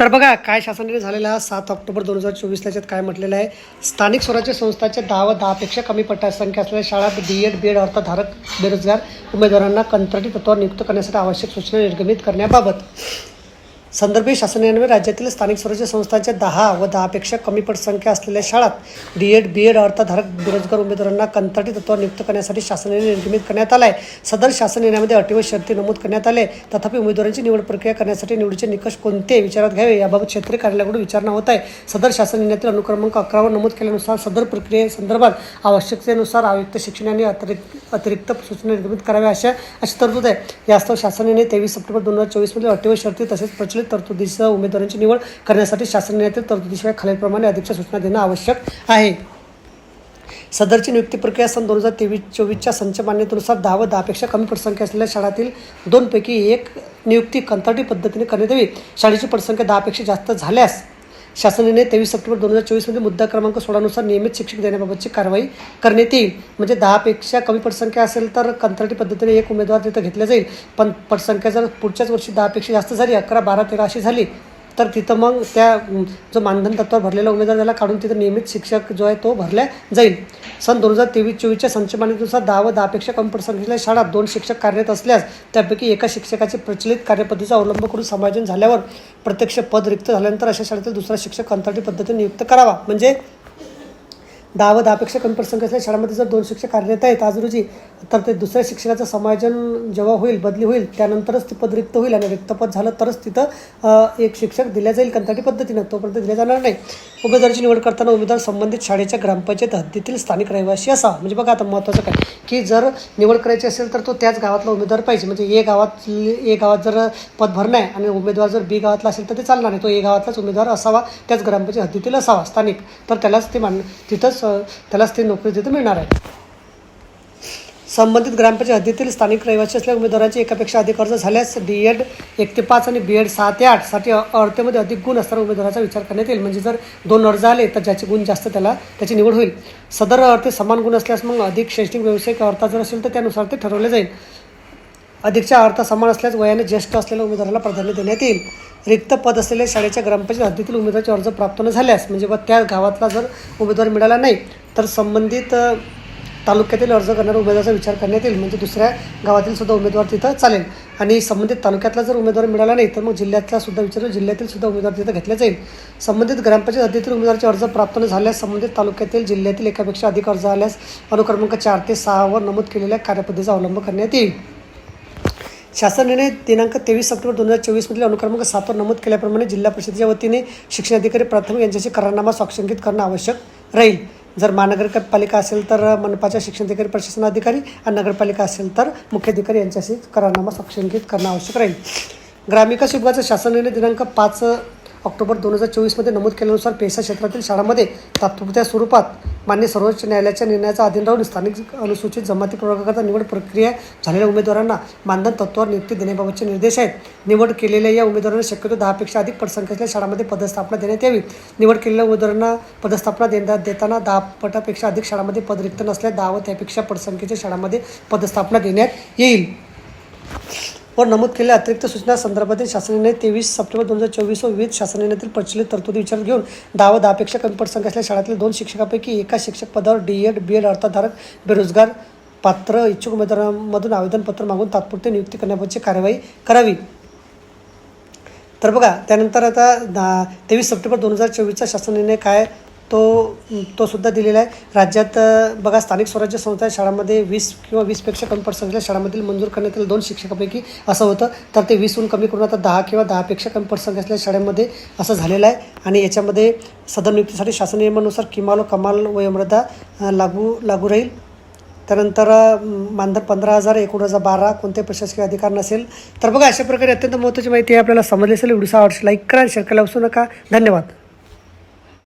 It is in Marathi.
तर बघा काय शासनाने झालेला सात ऑक्टोबर दोन हजार चोवीस त्याच्यात काय म्हटलेलं आहे? स्थानिक स्वराज्य संस्थांच्या दहा व दहापेक्षा कमी पट्टा संख्या असलेल्या शाळा डी एड बी एड अर्थधारक बेरोजगार उमेदवारांना कंत्राटी तत्वावर नियुक्त करण्यासाठी आवश्यक सूचना निर्गमित करण्याबाबत संदर्भित शासनान्वये राज्यातील स्थानिक स्वराज्य संस्थांच्या दहा व दहापेक्षा कमी पटसंख्या असलेल्या शाळात डी एड बी एड अर्थधारक बेरोजगार उमेदवारांना कंत्राटी तत्वावर नियुक्त करण्यासाठी शासनाने निर्मित करण्यात आला आहे सदर शासन निर्णयामध्ये अटी व शर्ती नमूद करण्यात आले. तथापि उमेदवारांची निवड प्रक्रिया करण्यासाठी निवडीचे निकष कोणते विचारात घ्यावे याबाबत क्षेत्रीय कार्यालयाकडून विचारणा होत आहे. सदर शासन निर्णयातील अनुक्रमांक अकरावर नमूद केल्यानुसार सदर प्रक्रियेसंदर्भात आवश्यकतेनुसार आयुक्त शिक्षण अतिरिक्त अतिरिक्त सूचना निर्गमित कराव्या अशा अशी तरतूद आहे. यास्तव शासनाने तेवीस सप्टेंबर दोन हजार चोवीसमध्ये अटी व शर्ती तसेच प्रचलित तरतुदीसह उमेदवारांची निवड करण्यासाठी शासनातील तरतुदीशिवाय खालीलप्रमाणे अधिकच्या सूचना देणं आवश्यक आहे. सदरची नियुक्ती प्रक्रिया सन दोन हजार तेवीस चोवीसच्या संच मान्यतेनुसार दहा व दहापेक्षा कमी पटसंख्या असलेल्या शाळातील दोनपैकी एक नियुक्ती कंत्राटी पद्धतीने करण्यात यावी. शाळेची पटसंख्या दहापेक्षा जास्त झाल्यास शासनाने तेवीस सप्टेंबर दोन हजार चोवीसमध्ये मुद्दा क्रमांक सोळानुसार नियमित शिक्षक देण्याबाबतची कारवाई करण्यात येईल. म्हणजे दहापेक्षा कमी पटसंख्या असेल तर कंत्राटी पद्धतीने एक उमेदवार तिथं घेतला जाईल. पण पटसंख्या जर पुढच्याच वर्षी दहापेक्षा जास्त झाली अकरा बारा तेरा अशी झाली तर तिथं मग त्या जो मानधन तत्वावर भरलेला उमेदवार त्याला काढून तिथं नियमित शिक्षक जो आहे तो भरला जाईल. सन दोन हजार तेवीस चोवीसच्या संचमानीनुसार दहा व दहापेक्षा कमी पटसंख्येच्या शाळात दोन शिक्षक कार्यरत असल्यास त्यापैकी एका शिक्षकाची प्रचलित कार्यपद्धतीचा अवलंब करून समायोजन झाल्यावर प्रत्यक्ष पद रिक्त झाल्यानंतर अशा शाळेतील दुसरा शिक्षक कंत्राटी पद्धतीने नियुक्त करावा. म्हणजे दहा व दहापेक्षा कमी प्रसंग असल्या शाळेमध्ये जर दोन शिक्षक कार्यरत आहेत आज रोजी तर ते दुसऱ्या शिक्षकाचं समायोजन जेव्हा होईल बदली होईल त्यानंतरच ते पद रिक्त होईल आणि रिक्त पद झालं तरच तिथं एक शिक्षक दिल्या जाईल कंत्राटी पद्धतीनं तोपर्यंत दिल्या जाणार नाही. उमेदवाराची निवड करताना उमेदवार संबंधित शाळेच्या ग्रामपंचायत हद्दीतील स्थानिक रहिवासी असा. म्हणजे बघा आता महत्त्वाचं काय? की जर निवड करायची असेल तर तो त्याच गावातला उमेदवार पाहिजे. म्हणजे ए गावात ए गावात जर पद भरणं आहे आणि उमेदवार जर बी गावातला असेल तर ते चालणार नाही तो ए गावातलाच उमेदवार असावा त्याच ग्रामपंचायत हद्दीतील असावा. स्थानिक. तर त्यालाच ते मान तिथंच त्यालाच ते नोकरी तिथं मिळणार आहे. संबंधित ग्रामपंचायत हद्दीतील स्थानिक रहिवासी असलेल्या उमेदवारांचे एकापेक्षा अधिक अर्ज झाल्यास डी एड एक ते पाच आणि बी एड सहा ते आठसाठी अधिक गुण असणाऱ्या उमेदवाराचा विचार करण्यात येईल. म्हणजे जर दोन अर्ज आले तर ज्याचे गुण जास्त त्याला त्याची निवड होईल. सदर अर्थे समान गुण असल्यास मग अधिक शैक्षणिक व्यावसायिक अर्था जर असेल तर त्यानुसार ते ठरवले जाईल. अधिकच्या अर्थ समान असल्यास वयाने ज्येष्ठ असलेल्या उमेदवाराला प्राधान्य देण्यात येईल. रिक्त पद असलेल्या शाळेच्या ग्रामपंचायत हद्दीतील उमेदवाराचे अर्ज प्राप्त न झाल्यास म्हणजे व त्या गावातला जर उमेदवार मिळाला नाही तर संबंधित तालुक्यातील अर्ज करणाऱ्या उमेदवाराचा विचार करण्यात येईल. म्हणजे दुसऱ्या गावातील सुद्धा उमेदवार तिथं चालेल. आणि संबंधित तालुक्यातला जर उमेदवार मिळाला नाही तर मग जिल्ह्यातला सुद्धा विचार जिल्ह्यातील सुद्धा उमेदवार तिथं घेतला जाईल. संबंधित ग्रामपंचायत हद्दीतील उमेदवाराचे अर्ज प्राप्त न झाल्यास संबंधित तालुक्यातील जिल्ह्यातील एकापेक्षा अधिक अर्ज आल्यास अनुक्रमांक चार ते सहावर नमूद केलेल्या कार्यपद्धतीचा अवलंब करण्यात येईल. शासन निर्णय दिनांक तेवीस सप्टेंबर दोन हजार चोवीसमधील अनुक्रमांक सातवर नमूद केल्याप्रमाणे जिल्हा परिषदेच्या वतीने शिक्षणाधिकारी प्राथमिक यांच्याशी करारनामा स्वाक्षंकित करणं आवश्यक राहील. जर महानगरपालिका असेल तर मनपाच्या शिक्षणाधिकारी प्रशासनाधिकारी आणि नगरपालिका असेल तर मुख्याधिकारी यांच्याशी करारनामा स्वाक्षंकित करणं आवश्यक राहील. ग्रामविकास विभागाचा शासन निर्णय दिनांक पाच ऑक्टोबर दोन हजार चोवीसमध्ये नमूद केल्यानुसार पेशा क्षेत्रातील शाळांमध्ये तात्पुरत्या स्वरूपात मान्य सर्वोच्च न्यायालयाच्या निर्णयाचा अधीन राहून स्थानिक अनुसूचित जमाती प्रवर्गाकरता निवड प्रक्रिया झालेल्या उमेदवारांना मानधन तत्वावर नियुक्ती देण्याबाबतचे निर्देश आहेत. निवड केलेल्या या उमेदवारांना शक्यतो दहापेक्षा अधिक पटसंख्येच्या शाळांमध्ये पदस्थापना देण्यात यावी. निवड केलेल्या उमेदवारांना पदस्थापना देण्यात देताना दहा पटापेक्षा अधिक शाळांमध्ये पद रिक्त नसल्यास दहा व त्यापेक्षा पटसंख्येच्या शाळांमध्ये पदस्थापना देण्यात येईल. वर नमूद केलेल्या अतिरिक्त सूचना संदर्भातील शासनाने तेवीस सप्टेंबर दोन हजार चोवीस व विविध शासनातील प्रचलित तरतुदी विचारात घेऊन दहा व दहापेक्षा कमी पटसंख्या असलेल्या शाळेतील दोन शिक्षकापैकी एका शिक्षक पदावर डी एड बी एड अर्थधारक बेरोजगार पात्र इच्छुक उमेदवारांमधून आवेदनपत्र मागून तात्पुरते नियुक्ती करण्याबाबतची कारवाई करावी. तर बघा त्यानंतर आता दहा तेवीस सप्टेंबर दोन हजार चोवीसचा शासन निर्णय काय तो तो सुद्धा दिलेला आहे. राज्यात बघा स्थानिक स्वराज्य संस्था शाळांमध्ये वीस किंवा वीसपेक्षा कमी पटसंख्येच्या शाळांमधील मंजूर करण्यात येईल दोन शिक्षकापैकी असं होतं. तर ते वीसहून कमी करून आता दहा किंवा दहापेक्षा कमी पटसंख्या असलेल्या शाळेमध्ये असं झालेलं आहे. आणि याच्यामध्ये सदर नियुक्तीसाठी शासन नियमानुसार किमाल व कमाल वयोमर्यादा लागू लागू राहील. त्यानंतर मानधन पंधरा हजार एकूण हजार बारा कोणते प्रशासकीय अधिकार नसेल. तर बघा अशा प्रकारे अत्यंत महत्त्वाची माहिती आहे आपल्याला समजली असेल. व्हिडिओ आवडशी लाईक करा शेअर करायला विसरू नका. धन्यवाद.